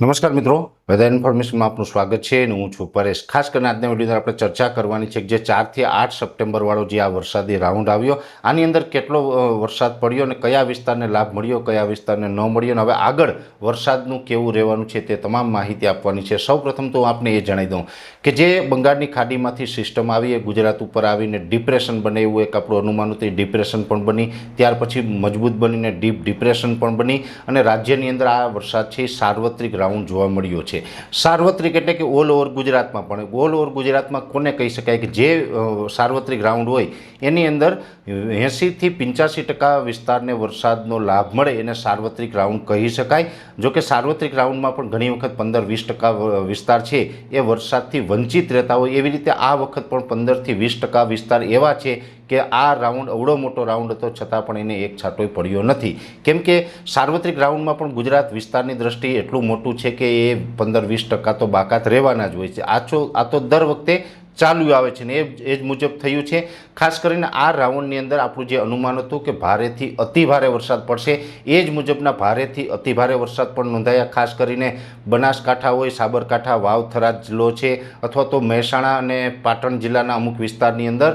નમસ્કાર મિત્રો વેધર ઇન્ફોર્મેશનમાં આપનું સ્વાગત છે અને હું છું પરેશ. ખાસ કરીને આજના વિડીયોની આપણે ચર્ચા કરવાની છે કે જે ચારથી આઠ સપ્ટેમ્બરવાળો જે આ વરસાદી રાઉન્ડ આવ્યો, આની અંદર કેટલો વરસાદ પડ્યો અને કયા વિસ્તારને લાભ મળ્યો, કયા વિસ્તારને ન મળ્યો અને હવે આગળ વરસાદનું કેવું રહેવાનું છે તે તમામ માહિતી આપવાની છે. સૌપ્રથમ તો આપને એ જણાવી દઉં કે જે બંગાળની ખાડીમાંથી સિસ્ટમ આવી ગુજરાત ઉપર આવીને ડિપ્રેશન બને એવું એક આપણું અનુમાન હતું. ડિપ્રેશન પણ બની. ત્યાર પછી મજબૂત બનીને ડીપ ડિપ્રેશન પણ બની અને રાજ્યની અંદર આ વરસાદ છે સાર્વત્રિક રાઉન્ડ જોવા મળ્યો છે. સાર્વત્રિક એટલે કે ઓલ ઓવર ગુજરાતમાં પણ. ઓલ ઓવર ગુજરાતમાં કોને કહી શકાય કે જે સાર્વત્રિક રાઉન્ડ હોય, એની અંદર એંસીથી પંચ્યાસી ટકા વિસ્તારને વરસાદનો લાભ મળે એને સાર્વત્રિક રાઉન્ડ કહી શકાય. જોકે સાર્વત્રિક રાઉન્ડમાં પણ ઘણી વખત પંદર વીસ ટકા વિસ્તાર છે, એ વરસાદથી વંચિત રહેતા હોય. એવી રીતે આ વખત પણ પંદરથી વીસ ટકા વિસ્તાર એવા છે કે આ રાઉન્ડ અવડો મોટો રાઉન્ડ હતો, છતાં પણ એને એક છાંટોય પડ્યો નથી. કેમ કે સાર્વત્રિક રાઉન્ડમાં પણ ગુજરાત વિસ્તારની દ્રષ્ટિએ એટલું મોટું છે કે એ પંદર વીસ ટકા તો બાકાત રહેવાના જ હોય છે. આછો આ તો દર વખતે ચાલ્યું આવે છે ને એ એ જ મુજબ થયું છે. ખાસ કરીને આ રાઉન્ડની અંદર આપણું જે અનુમાન હતું કે ભારેથી અતિ ભારે વરસાદ પડશે, એ જ મુજબના ભારેથી અતિ ભારે વરસાદ પણ નોંધાયા. ખાસ કરીને બનાસકાંઠા હોય, સાબરકાંઠા વાવ થરાદ જિલ્લો છે, અથવા તો મહેસાણા અને પાટણ જિલ્લાના અમુક વિસ્તારની અંદર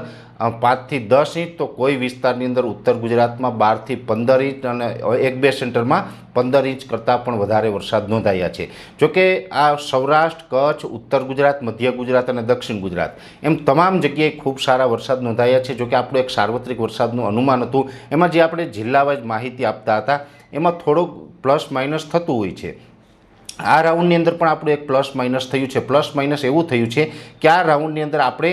પાંચથી દસ ઇંચ તો કોઈ વિસ્તારની અંદર ઉત્તર ગુજરાતમાં બારથી પંદર ઇંચ અને એક બે સેન્ટરમાં પંદર ઇંચ કરતાં પણ વધારે વરસાદ નોંધાયા છે. જોકે આ સૌરાષ્ટ્ર, કચ્છ, ઉત્તર ગુજરાત, મધ્ય ગુજરાત અને દક્ષિણ ગુજરાત એમ તમામ જગ્યાએ ખૂબ સારા વરસાદ નોંધાયા છે. જોકે આપણું એક સાર્વત્રિક વરસાદનું અનુમાન હતું. એમાં જે આપણે જિલ્લાવાઇઝ માહિતી આપતા હતા, એમાં થોડોક પ્લસ માઇનસ થતું હોય છે. આ રાઉન્ડની અંદર પણ આપણું એક પ્લસ માઇનસ થયું છે. પ્લસ માઇનસ એવું થયું છે કે આ રાઉન્ડની અંદર આપણે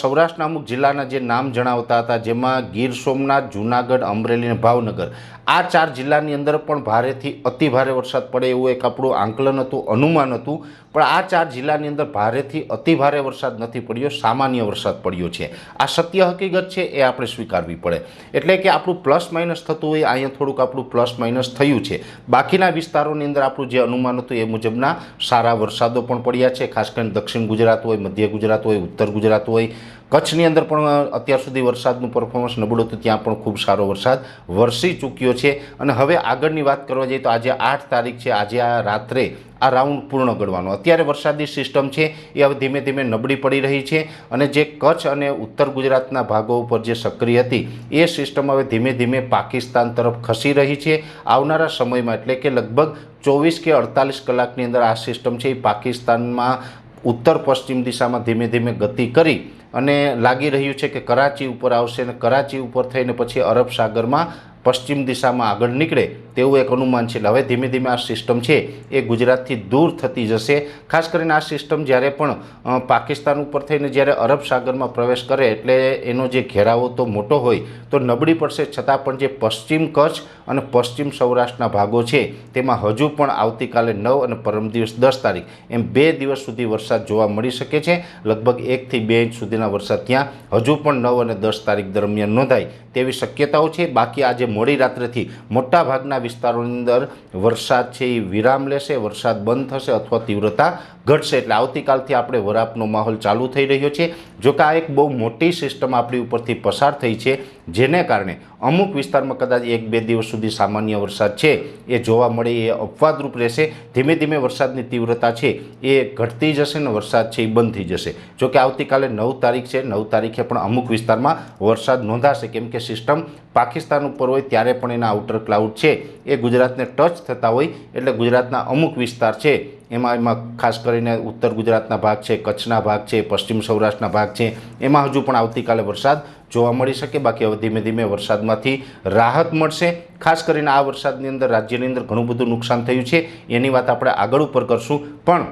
સૌરાષ્ટ્રના અમુક જિલ્લાના જે નામ જણાવતા હતા, જેમાં ગીર સોમનાથ, જૂનાગઢ, અમરેલી અને ભાવનગર, આ ચાર જિલ્લાની અંદર પણ ભારેથી અતિ ભારે વરસાદ પડે એવું એક આપણું આંકલન હતું, અનુમાન હતું. પણ આ ચાર જિલ્લાની અંદર ભારેથી અતિ ભારે વરસાદ નથી પડ્યો, સામાન્ય વરસાદ પડ્યો છે. આ સત્ય હકીકત છે, એ આપણે સ્વીકારવી પડે. એટલે કે આપણું પ્લસ માઇનસ થતું હોય, અહીંયા થોડુંક આપણું પ્લસ માઇનસ થયું છે. બાકીના વિસ્તારોની અંદર આપણું જે અનુમાન હતું, એ મુજબના સારા વરસાદો પણ પડ્યા છે. ખાસ કરીને દક્ષિણ ગુજરાત હોય, મધ્ય ગુજરાત હોય, ઉત્તર ગુજરાત હોય કચ્છની અંદર પણ અત્યાર સુધી વરસાદનું પરફોર્મન્સ નબળું હતું, ત્યાં પણ ખૂબ સારો વરસાદ વરસી ચૂક્યો છે. અને હવે આગળની વાત કરવા જઈએ તો આજે આઠ તારીખ છે, આજે આ રાત્રે આ રાઉન્ડ પૂર્ણ ગણવાનો. અત્યારે વરસાદી સિસ્ટમ છે, એ હવે ધીમે ધીમે નબળી પડી રહી છે અને જે કચ્છ અને ઉત્તર ગુજરાતના ભાગો ઉપર જે સક્રિય હતી, એ સિસ્ટમ હવે ધીમે ધીમે પાકિસ્તાન તરફ ખસી રહી છે. આવનારા સમયમાં એટલે કે લગભગ ચોવીસ કે અડતાલીસ કલાકની અંદર આ સિસ્ટમ છે એ પાકિસ્તાનમાં ઉત્તર પશ્ચિમ દિશામાં ધીમે ધીમે ગતિ કરી અને લાગી રહ્યું છે કે કરાચી ઉપર આવશે અને કરાચી ઉપર થઈને પછી અરબ સાગરમાં પશ્ચિમ દિશામાં આગળ નીકળે તેવું એક અનુમાન છે. એટલે હવે ધીમે ધીમે આ સિસ્ટમ છે એ ગુજરાતથી દૂર થતી જશે. ખાસ કરીને આ સિસ્ટમ જ્યારે પણ પાકિસ્તાન ઉપર થઈને જ્યારે અરબ સાગરમાં પ્રવેશ કરે એટલે એનો જે ઘેરાવો તો મોટો હોય, તો નબળી પડશે. છતાં પણ જે પશ્ચિમ કચ્છ અને પશ્ચિમ સૌરાષ્ટ્રના ભાગો છે, તેમાં હજુ પણ આવતીકાલે નવ અને પરમ દિવસ દસ તારીખ એમ બે દિવસ સુધી વરસાદ જોવા મળી શકે છે. લગભગ એકથી બે ઇંચ સુધીના વરસાદ ત્યાં હજુ પણ નવ અને દસ તારીખ દરમિયાન નોંધાય તેવી શક્યતાઓ છે. બાકી આજે મોડી રાત્રેથી મોટાભાગના વિસ્તારોની અંદર વરસાદ છે એ વિરામ લેશે, વરસાદ બંધ થશે અથવા તીવ્રતા ઘટશે. એટલે આવતીકાલથી આપણે વરાપનો માહોલ ચાલુ થઈ રહ્યો છે. જો કે આ એક બહુ મોટી સિસ્ટમ આપણી ઉપરથી પસાર થઈ છે. જેને કારણે અમુક વિસ્તારમાં કદાચ એક બે દિવસ સુધી સામાન્ય વરસાદ છે, એ જોવા મળે, એ અપવાદરૂપ રહેશે. ધીમે ધીમે વરસાદની તીવ્રતા છે, એ ઘટતી જશે ને વરસાદ છે એ બંધ થઈ જશે. જોકે આવતીકાલે નવ તારીખ છે, નવ તારીખે પણ અમુક વિસ્તારમાં વરસાદ નોંધાશે. કેમ કે સિસ્ટમ પાકિસ્તાન ઉપર હોય ત્યારે પણ એના આઉટર ક્લાઉડ છે. એ ગુજરાતને ટચ થતા હોય, એટલે ગુજરાતના અમુક વિસ્તાર છે એમાં એમાં ખાસ કરીને ઉત્તર ગુજરાતના ભાગ છે, કચ્છના ભાગ છે, પશ્ચિમ સૌરાષ્ટ્રના ભાગ છે, એમાં હજુ પણ આવતીકાલે વરસાદ જોવા મળી શકે. બાકી હવે ધીમે ધીમે વરસાદમાંથી રાહત મળશે. ખાસ કરીને આ વરસાદની અંદર રાજ્યની અંદર ઘણું બધું નુકસાન થયું છે. એની વાત આપણે આગળ ઉપર કરશું. પણ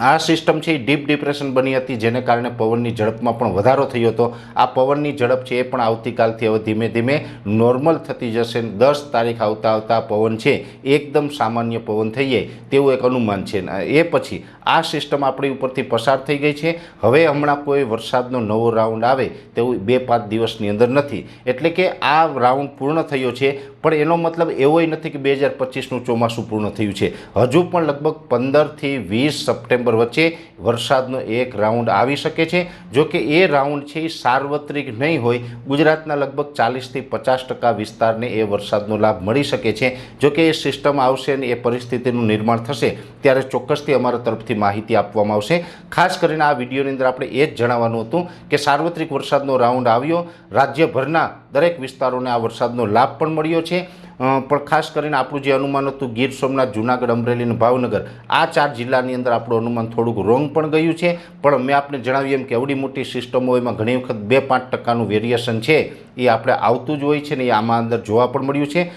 આ સિસ્ટમ છે એ ડીપ ડિપ્રેશન બની હતી, જેને કારણે પવનની ઝડપમાં પણ વધારો થયો હતો. આ પવનની ઝડપ છે એ પણ આવતીકાલથી હવે ધીમે ધીમે નોર્મલ થતી જશે. દસ તારીખ આવતા આવતા પવન છે એકદમ સામાન્ય પવન થઈ જાય તેવું એક અનુમાન છે. એ પછી આ સિસ્ટમ આપણી ઉપરથી પસાર થઈ ગઈ છે. હવે હમણાં કોઈ વરસાદનો નવો રાઉન્ડ આવે તેવું બે પાંચ દિવસની અંદર નથી. એટલે કે આ રાઉન્ડ પૂર્ણ થયો છે, પણ એનો મતલબ એવોય નથી કે બે હજાર પચીસનું ચોમાસું પૂર્ણ થયું છે. હજુ પણ લગભગ પંદરથી વીસ સપ્ટેમ્બર વચ્ચે વરસાદનો એક રાઉન્ડ આવી શકે છે. જો કે એ રાઉન્ડ છે એ સાર્વત્રિક નહીં હોય. ગુજરાતના લગભગ ચાલીસથી પચાસ ટકા વિસ્તારને એ વરસાદનો લાભ મળી શકે છે. જો કે એ સિસ્ટમ આવશે અને એ પરિસ્થિતિનું નિર્માણ થશે, ત્યારે ચોક્કસથી અમારા તરફથી માહિતી આપવામાં આવશે. ખાસ કરીને આ વિડીયોની અંદર આપણે એ જ જણાવવાનું હતું કે સાર્વત્રિક વરસાદનો રાઉન્ડ આવ્યો. રાજ્યભરના દરેક વિસ્તારોને આ વરસાદનો લાભ પણ મળ્યો છે. પણ ખાસ કરીને આપણું જે અનુમાન હતું ગીર સોમનાથ, જુનાગઢ અમરેલી અને ભાવનગર, આ ચાર જિલ્લાની અંદર આપણું અનુમાન થોડુંક રોંગ પણ ગયું છે. પણ મેં આપને જણાવ્યું એમ કે એવડી મોટી સિસ્ટમો એમાં ઘણી વખત બે પાંચ ટકાનું વેરિએશન છે, એ આપણે આવતું જ હોય છે ને એ આમાં અંદર જોવા પણ મળ્યું છે.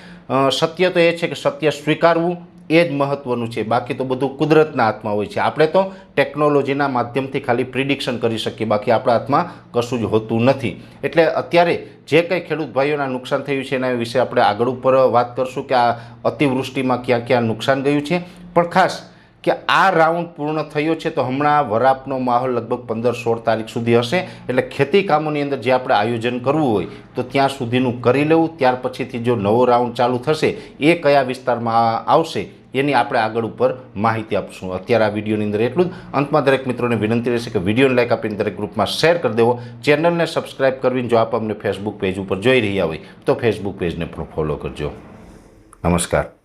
સત્ય તો એ છે કે સત્ય સ્વીકારવું એ જ મહત્ત્વનું છે. બાકી તો બધું કુદરતના હાથમાં હોય છે. આપણે તો ટેકનોલોજીના માધ્યમથી ખાલી પ્રિડિક્શન કરી શકીએ. બાકી આપણા હાથમાં કશું જ હોતું નથી. એટલે અત્યારે જે કંઈ ખેડૂત ભાઈઓના નુકસાન થયું છે એના વિશે આપણે આગળ ઉપર વાત કરશું કે આ અતિવૃષ્ટિમાં ક્યાં ક્યાં નુકસાન ગયું છે. પણ ખાસ કે આ રાઉન્ડ પૂર્ણ થયો છે તો હમણાં વરાપનો માહોલ લગભગ પંદર સોળ તારીખ સુધી હશે. એટલે ખેતી કામોની અંદર જે આપણે આયોજન કરવું હોય તો ત્યાં સુધીનું કરી લેવું. ત્યાર પછીથી જો નવો રાઉન્ડ ચાલુ થશે, એ કયા વિસ્તારમાં આવશે એની આપણે આગળ ઉપર માહિતી આપશું. અત્યારે આ વિડીયોની અંદર એટલું જ. અંતમાં દરેક મિત્રોને વિનંતી રહેશે કે વિડીયોને લાઈક આપીને દરેક ગ્રુપમાં શેર કરી દેવો. ચેનલને સબસ્ક્રાઇબ કરવીને જો આપ અમને ફેસબુક પેજ ઉપર જોઈ રહ્યા હોય, તો ફેસબુક પેજને પણ ફોલો કરજો. નમસ્કાર.